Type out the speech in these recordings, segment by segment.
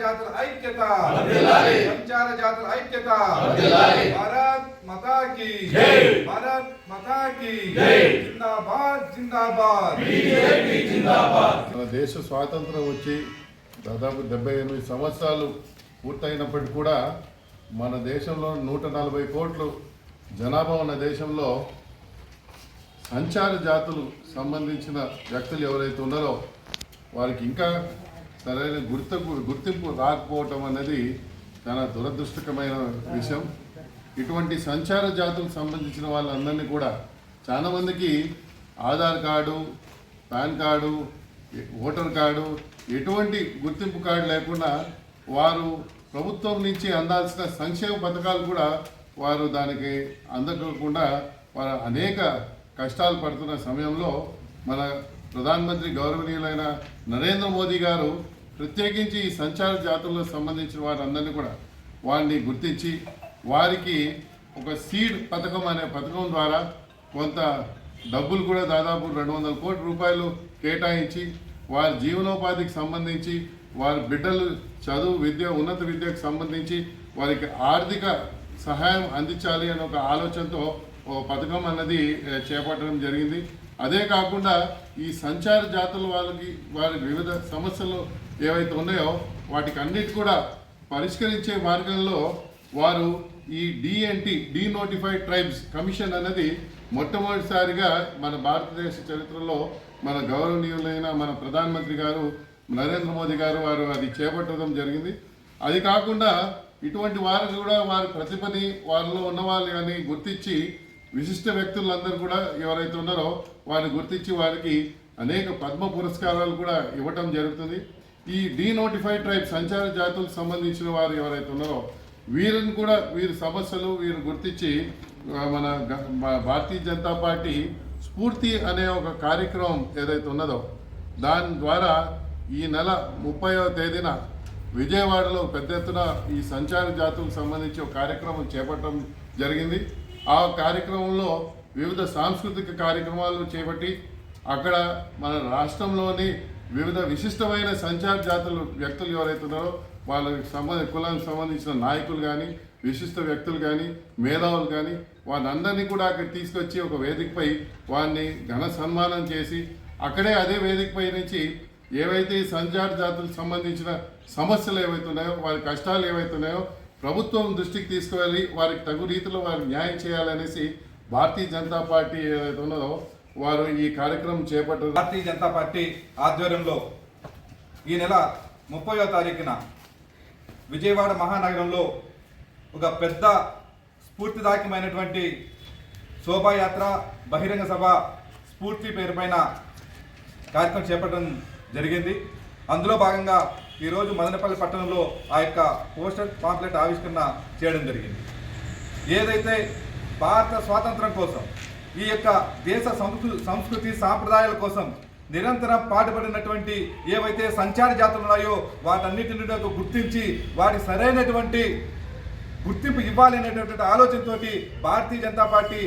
జాతుల ఐక్యత. సంచార జాతుల ఐక్యత. భారత్ మాతా కీ జై. భారత్ మాతా కీ జై. జిందాబాద్ జిందాబాద్ బీజేపీ జిందాబాద్ మన దేశ స్వాతంత్రం వచ్చి దాదాపు డెబ్బై ఎనిమిది సంవత్సరాలు పూర్తయినప్పటికీ కూడా మన దేశంలో నూట నలభై కోట్లు జనాభా ఉన్న దేశంలో సంచార జాతులు సంబంధించిన వ్యక్తులు ఎవరైతే ఉన్నారో వారికి ఇంకా సరైన గుర్తింపు గుర్తింపు రాకపోవటం అనేది చాలా దురదృష్టకమైన విషయం. ఇటువంటి సంచార జాతులకు సంబంధించిన వాళ్ళందరినీ కూడా చాలా మందికి Aadhaar card pan card voter card ఎటువంటి గుర్తింపు కార్డు లేకుండా వారు ప్రభుత్వం నుంచి అందాల్సిన సంక్షేమ పథకాలు కూడా వారు దానికి అందకుండా వారు అనేక కష్టాలు పడుతున్న సమయంలో మన ప్రధానమంత్రి గౌరవనీయులైన నరేంద్ర మోదీ గారు ప్రత్యేకించి ఈ సంచార జాతులకు సంబంధించిన వారందరినీ కూడా వారిని గుర్తించి వారికి ఒక సీడ్ పథకం అనే పథకం ద్వారా కొంత డబ్బులు కూడా దాదాపు రెండు వందల కోట్ల రూపాయలు కేటాయించి వారి జీవనోపాధికి సంబంధించి వారి బిడ్డలు చదువు విద్య ఉన్నత విద్యకు సంబంధించి వారికి ఆర్థిక సహాయం అందించాలి అనే ఒక ఆలోచనతో ఓ పథకం అన్నది చేపట్టడం జరిగింది. అదే కాకుండా ఈ సంచార జాతుల వాళ్ళకి వారి వివిధ సమస్యలు ఏవైతే ఉన్నాయో వాటికి అన్నిటి కూడా పరిష్కరించే మార్గంలో వారు ఈ డిఎన్టి డీనోటిఫైడ్ ట్రైబ్స్ కమిషన్ అనేది మొట్టమొదటిసారిగా మన భారతదేశ చరిత్రలో మన గౌరవనీయులైన మన ప్రధానమంత్రి గారు నరేంద్ర మోదీ గారు వారు అది చేపట్టడం జరిగింది. అది కాకుండా ఇటువంటి వారికి కూడా వారి ప్రతిభని వారిలో ఉన్న వాళ్ళు కానీ గుర్తించి విశిష్ట వ్యక్తులందరూ కూడా ఎవరైతే ఉన్నారో వారిని గుర్తించి వారికి అనేక పద్మ పురస్కారాలు కూడా ఇవ్వటం జరుగుతుంది. ఈ డీనోటిఫైడ్ ట్రైబ్ సంచార జాతులకు సంబంధించిన వారు ఎవరైతే ఉన్నారో వీరిని కూడా వీరి సమస్యలు వీరు గుర్తించి మన భారతీయ జనతా పార్టీ స్ఫూర్తి అనే ఒక కార్యక్రమం ఏదైతే ఉన్నదో దాని ద్వారా ఈ నెల ముప్పైవ తేదీన విజయవాడలో పెద్ద ఎత్తున ఈ సంచార జాతులకు సంబంధించి ఒక కార్యక్రమం చేపట్టడం జరిగింది. ఆ కార్యక్రమంలో వివిధ సాంస్కృతిక కార్యక్రమాలు చేపట్టి అక్కడ మన రాష్ట్రంలోని వివిధ విశిష్టమైన సంచార జాతులు వ్యక్తులు ఎవరైతే ఉన్నారో వాళ్ళకి సంబంధ కులానికి సంబంధించిన నాయకులు కానీ విశిష్ట వ్యక్తులు కానీ మేధావులు కానీ వాళ్ళందరినీ కూడా అక్కడ తీసుకొచ్చి ఒక వేదికపై వారిని ఘన సన్మానం చేసి అక్కడే అదే వేదికపై నుంచి ఏవైతే ఈ సంచార జాతులకు సంబంధించిన సమస్యలు ఏవైతే ఉన్నాయో వారి కష్టాలు ఏవైతున్నాయో ప్రభుత్వం దృష్టికి తీసుకువెళ్ళి వారికి తగు రీతిలో వారికి న్యాయం చేయాలనేసి భారతీయ జనతా పార్టీ ఏదైతే ఉన్నదో వారు ఈ కార్యక్రమం చేపట్టారు. భారతీయ జనతా పార్టీ ఆధ్వర్యంలో ఈ నెల ముప్పయో తారీఖున విజయవాడ మహానగరంలో ఒక పెద్ద స్ఫూర్తిదాయకమైనటువంటి శోభాయాత్ర బహిరంగ సభ స్ఫూర్తి పేరుపైన కార్యక్రమం చేపట్టడం జరిగింది. అందులో భాగంగా ఈరోజు మదనపల్లి పట్టణంలో ఆ యొక్క పోస్టర్ పాంప్లెట్ ఆవిష్కరణ చేయడం జరిగింది. ఏదైతే భారత స్వాతంత్రం కోసం ఈ యొక్క దేశ సంస్కృ సంస్కృతి సాంప్రదాయాల కోసం నిరంతరం పాటుపడినటువంటి ఏవైతే సంచార జాతులు ఉన్నాయో వాటన్నిటిని గుర్తించి వాటి సరైనటువంటి గుర్తింపు ఇవ్వాలి అనేటటువంటి ఆలోచనతోటి భారతీయ జనతా పార్టీ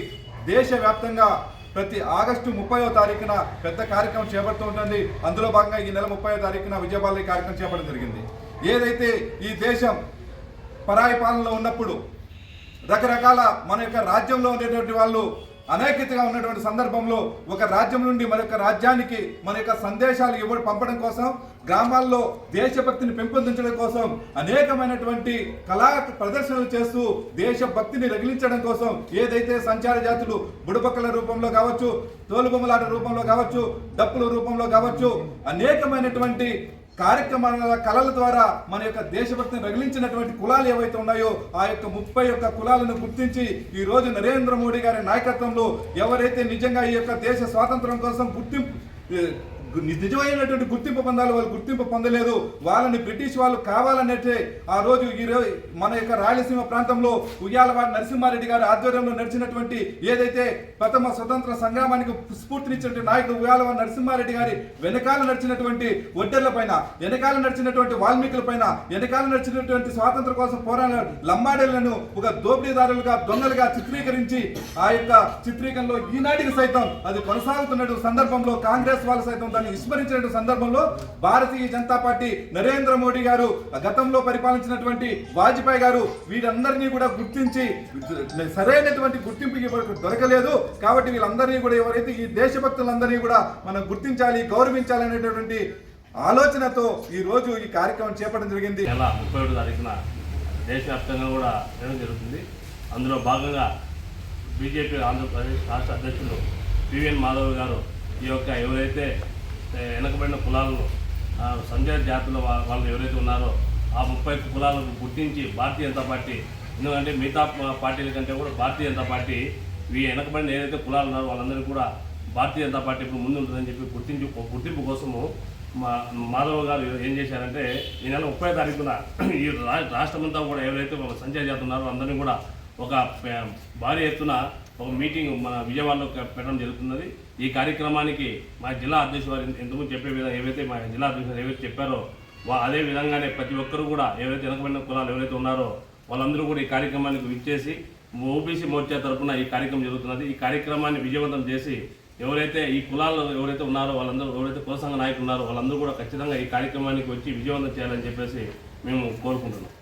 దేశవ్యాప్తంగా ప్రతి ఆగస్టు ముప్పైవ తారీఖున పెద్ద కార్యక్రమం చేపడుతూ ఉంటుంది. అందులో భాగంగా ఈ నెల ముప్పైవ తారీఖున విజయవాడ కార్యక్రమం చేపట్టడం జరిగింది. ఏదైతే ఈ దేశం పరాయి పాలనలో ఉన్నప్పుడు రకరకాల మన యొక్క రాజ్యంలో ఉండేటువంటి వాళ్ళు అనేకతగా ఉన్నటువంటి సందర్భంలో ఒక రాజ్యం నుండి మరొక రాజ్యానికి మన యొక్క సందేశాలు ఇవ్వడం పంపడం కోసం గ్రామాల్లో దేశభక్తిని పెంపొందించడం కోసం అనేకమైనటువంటి కళా ప్రదర్శనలు చేస్తూ దేశభక్తిని రగిలించడం కోసం ఏదైతే సంచార జాతులు బుడబక్కల రూపంలో కావచ్చు తోలుబొమ్మలాట రూపంలో కావచ్చు డప్పుల రూపంలో కావచ్చు అనేకమైనటువంటి కార్యక్రమాల కళల ద్వారా మన యొక్క దేశభక్తిని రగిలించినటువంటి కులాలు ఏవైతే ఉన్నాయో ఆ యొక్క ముప్పై యొక్క కులాలను గుర్తించి ఈ రోజు నరేంద్ర మోడీ గారి నాయకత్వంలో ఎవరైతే నిజంగా ఈ యొక్క దేశ స్వాతంత్రం కోసం గుర్తింపు నిజమైనటువంటి గుర్తింపు పొందాలి వాళ్ళు గుర్తింపు పొందలేదు. వాళ్ళని బ్రిటిష్ వాళ్ళు కావాలన్నట్టే ఆ రోజు ఈ రోజు మన యొక్క రాయలసీమ ప్రాంతంలో ఉయ్యాలవాడ నరసింహారెడ్డి గారి ఆధ్వర్యంలో నడిచినటువంటి ఏదైతే ప్రథమ స్వతంత్ర సంగ్రామానికి స్ఫూర్తినిచ్చినటువంటి నాయకుడు ఉయ్యాలవాడ నరసింహారెడ్డి గారి వెనకాల నడిచినటువంటి ఒడ్డర్ల పైన వెనకాల నడిచినటువంటి వాల్మీకుల పైన వెనకాల నడిచినటువంటి స్వాతంత్ర కోసం పోరాడిన లంబాడీలను ఒక దోపిడీదారులుగా దొంగలుగా చిత్రీకరించి ఆ యొక్క చిత్రీకరణలో ఈనాటికి సైతం అది కొనసాగుతున్న సందర్భంలో కాంగ్రెస్ వాళ్ళు సైతం దాన్ని విస్మరించిన సందర్భంలో భారతీయ జనతా పార్టీ నరేంద్ర మోడీ గారు గతంలో పరిపాలించినటువంటి వాజ్పేయి గారు వీరందరినీ కూడా గుర్తించి సరైనటువంటి గుర్తింపు దొరకలేదు. కాబట్టి వీళ్ళందరినీ కూడా ఎవరైతే ఈ దేశభక్తులందరినీ కూడా మనం గుర్తించాలి గౌరవించాలి అనేటటువంటి ఆలోచనతో ఈ రోజు ఈ కార్యక్రమం చేపట్టడం జరిగింది. నెల ముప్పై ఒకటి తారీఖున దేశవ్యాప్తంగా కూడా చేయడం జరుగుతుంది. అందులో భాగంగా బీజేపీ ఆంధ్రప్రదేశ్ రాష్ట్ర అధ్యక్షులు పివిఎన్ మాధవ్ గారు ఈ యొక్క ఎవరైతే వెనకబడిన కులాలను సంజయ సంజయ్ జాతుల వాళ్ళు ఎవరైతే ఉన్నారో ఆ ముప్పై కులాలను గుర్తించి భారతీయ జనతా పార్టీ ఎందుకంటే మిగతా పార్టీల కంటే కూడా భారతీయ జనతా పార్టీ ఈ వెనకబడిన ఏదైతే కులాలు ఉన్నారో వాళ్ళందరినీ కూడా భారతీయ జనతా పార్టీ ఇప్పుడు ముందు ఉంటుందని చెప్పి గుర్తించి గుర్తింపు కోసము మా మాధవ్ గారు ఏం చేశారంటే ఈ నెల ముప్పై తారీఖున ఈ రా- రాష్ట్రమంతా కూడా ఎవరైతే సంజయ్ జాతి ఉన్నారో అందరినీ కూడా ఒక భారీ ఎత్తున ఒక మీటింగ్ మన విజయవాడలో పెట్టడం జరుగుతున్నది. ఈ కార్యక్రమానికి మా జిల్లా అధ్యక్షుడు వారు ఎందుకు చెప్పే విధంగా ఏవైతే మా జిల్లా అధ్యక్షుడు ఏవైతే చెప్పారో వా- అదే విధంగానే ప్రతి ఒక్కరు కూడా ఏవైతే వెనకబడిన కులాలు ఎవరైతే ఉన్నారో వాళ్ళందరూ కూడా ఈ కార్యక్రమానికి విచ్చేసి ఓబీసీ మోర్చా తరఫున ఈ కార్యక్రమం జరుగుతున్నది. ఈ కార్యక్రమాన్ని విజయవంతం చేసి ఎవరైతే ఈ కులాల్లో ఎవరైతే ఉన్నారో వాళ్ళందరూ ఎవరైతే కుల సంఘ నాయకులు ఉన్నారో వాళ్ళందరూ కూడా ఖచ్చితంగా ఈ కార్యక్రమానికి వచ్చి విజయవంతం చేయాలని చెప్పేసి మేము కోరుకుంటున్నాం.